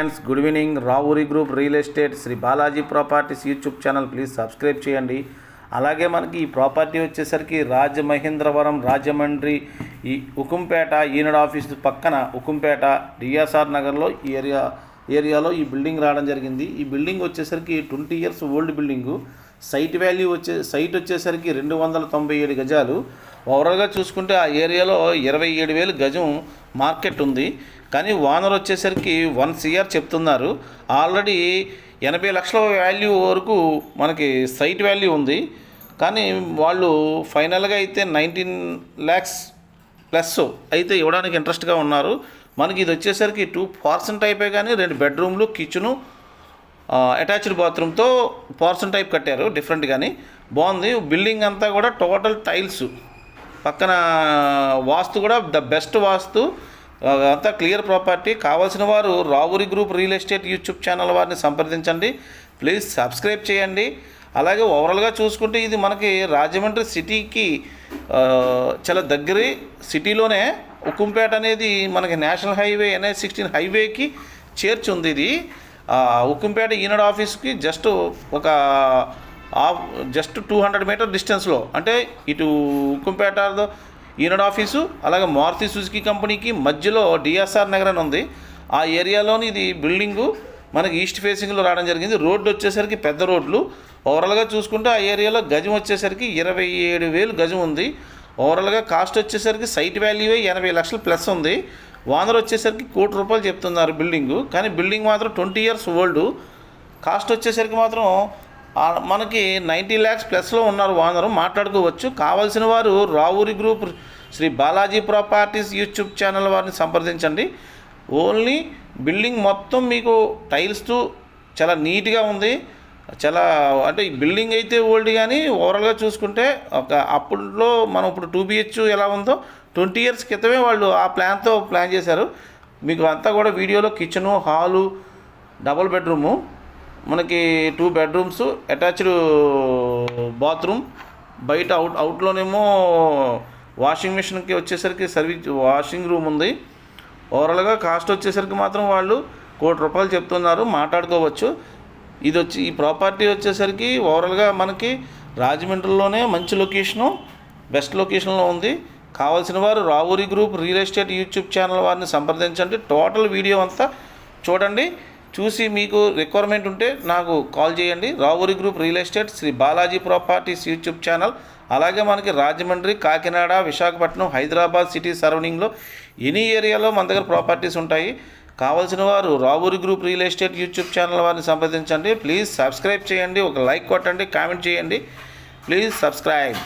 Friends good evening. Ravuri group real estate Shri Balaji properties YouTube channel. Please subscribe చేయండి. అలాగే మనకి ఈ property వచ్చేసరికి రాజమహేంద్రవరం రాజమండ్రి ఈ ఉకుంపేట ఈనాడు ఆఫీస్ పక్కన ఉకుంపేట డిఎస్ఆర్ నగర్లో ఈ ఏరియా ఏరియాలో ఈ బిల్డింగ్ రావడం జరిగింది. ఈ బిల్డింగ్ వచ్చేసరికి twenty years old building. Site value వచ్చే సైట్ వచ్చేసరికి రెండు వందల తొంభై ఏడు గజాలు. ఓవరాల్గా చూసుకుంటే ఆ ఏరియాలో ఇరవై ఏడు వేలు గజం మార్కెట్ ఉంది. కానీ ఓనర్ వచ్చేసరికి వన్ సిఆర్ చెప్తున్నారు. ఆల్రెడీ ఎనభై లక్షల వాల్యూ వరకు మనకి సైట్ వాల్యూ ఉంది. కానీ వాళ్ళు ఫైనల్గా అయితే నైన్టీన్ ల్యాక్స్ ప్లస్ అయితే ఇవ్వడానికి ఇంట్రెస్ట్గా ఉన్నారు. మనకి ఇది వచ్చేసరికి టూ పర్సెంట్ టైపే కానీ రెండు బెడ్రూమ్లు కిచెను అటాచ్డ్ బాత్రూమ్తో పార్సన్ టైప్ కట్టారు డిఫరెంట్ కానీ బాగుంది. బిల్డింగ్ అంతా కూడా టోటల్ టైల్స్. పక్కన వాస్తు కూడా ద బెస్ట్ వాస్తు. అంతా క్లియర్ ప్రాపర్టీ. కావాల్సిన వారు Ravuri group real estate YouTube channel వారిని సంప్రదించండి. ప్లీజ్ సబ్స్క్రైబ్ చేయండి. అలాగే ఓవరాల్గా చూసుకుంటే ఇది మనకి రాజమండ్రి సిటీకి చాలా దగ్గరి సిటీలోనే ఉక్కుంపేట అనేది మనకి నేషనల్ హైవే ఎన్ఐ సిక్స్టీన్ హైవేకి చేర్చుంది ఇది. ఉక్కుంపేట ఈనాడు ఆఫీస్కి జస్ట్ ఒక ఆఫ్ జస్ట్ టూ హండ్రెడ్ మీటర్ డిస్టెన్స్లో. అంటే ఇటు ఉక్కుంపేట ఈనాడు ఆఫీసు అలాగే మారుతి సుజుకి కంపెనీకి మధ్యలో డిఎస్ఆర్ నగర్ అని ఉంది. ఆ ఏరియాలోని ఇది బిల్డింగు మనకి ఈస్ట్ ఫేసింగ్లో రావడం జరిగింది. రోడ్డు వచ్చేసరికి పెద్ద రోడ్లు. ఓవరాల్గా చూసుకుంటే ఆ ఏరియాలో గజం వచ్చేసరికి ఇరవై ఏడు వేలు గజం ఉంది. ఓవరాల్గా కాస్ట్ వచ్చేసరికి సైట్ వాల్యూవే ఎనభై లక్షలు ప్లస్ ఉంది. ఓనర్ వచ్చేసరికి కోటి రూపాయలు చెప్తున్నారు బిల్డింగు. కానీ బిల్డింగ్ మాత్రం ట్వంటీ ఇయర్స్ ఓల్డ్. కాస్ట్ వచ్చేసరికి మాత్రం మనకి నైంటీ ల్యాక్స్ ప్లస్లో ఉన్నారు ఓనరు మాట్లాడుకోవచ్చు. కావాల్సిన వారు Ravuri group Shri Balaji properties YouTube channel వారిని సంప్రదించండి. ఓన్లీ బిల్డింగ్ మొత్తం మీకు టైల్స్తో చాలా నీట్గా ఉంది. చాలా అంటే ఈ బిల్డింగ్ అయితే ఓల్డ్ కానీ ఓవరాల్గా చూసుకుంటే ఒక అప్పట్లో మనం ఇప్పుడు టూ బిహెచ్ ఎలా ఉందో ట్వంటీ ఇయర్స్ క్రితమే వాళ్ళు ఆ ప్లాన్తో ప్లాన్ చేశారు. మీకు అంతా కూడా వీడియోలో కిచెను హాలు డబుల్ బెడ్రూము మనకి టూ బెడ్రూమ్స్ అటాచ్డ్ బాత్రూమ్ బయట అవుట్ అవుట్లోనేమో వాషింగ్ మిషన్కి వచ్చేసరికి సర్వీస్ వాషింగ్ రూమ్ ఉంది. ఓవరాల్గా కాస్ట్ వచ్చేసరికి మాత్రం వాళ్ళు కోటి రూపాయలు చెప్తున్నారు మాట్లాడుకోవచ్చు. ఇది వచ్చి ఈ ప్రాపర్టీ వచ్చేసరికి ఓవరాల్గా మనకి రాజమండ్రిలోనే మంచి లొకేషను బెస్ట్ లొకేషన్లో ఉంది. కావాల్సిన వారు Ravuri group real estate YouTube channel వారిని సంప్రదించండి. టోటల్ వీడియో అంతా చూడండి. చూసి మీకు రిక్వైర్మెంట్ ఉంటే నాకు కాల్ చేయండి. Ravuri group real estate Shri Balaji properties YouTube channel అలాగే మనకి రాజమండ్రి కాకినాడ విశాఖపట్నం హైదరాబాద్ సిటీ సరౌండింగ్లో ఎనీ ఏరియాలో మన దగ్గర ప్రాపర్టీస్ ఉంటాయి. కావాల్సిన వారు Ravuri group real estate YouTube channel వారిని సంప్రదించండి. ప్లీజ్ సబ్స్క్రైబ్ చేయండి. ఒక లైక్ కొట్టండి కామెంట్ చేయండి. Please subscribe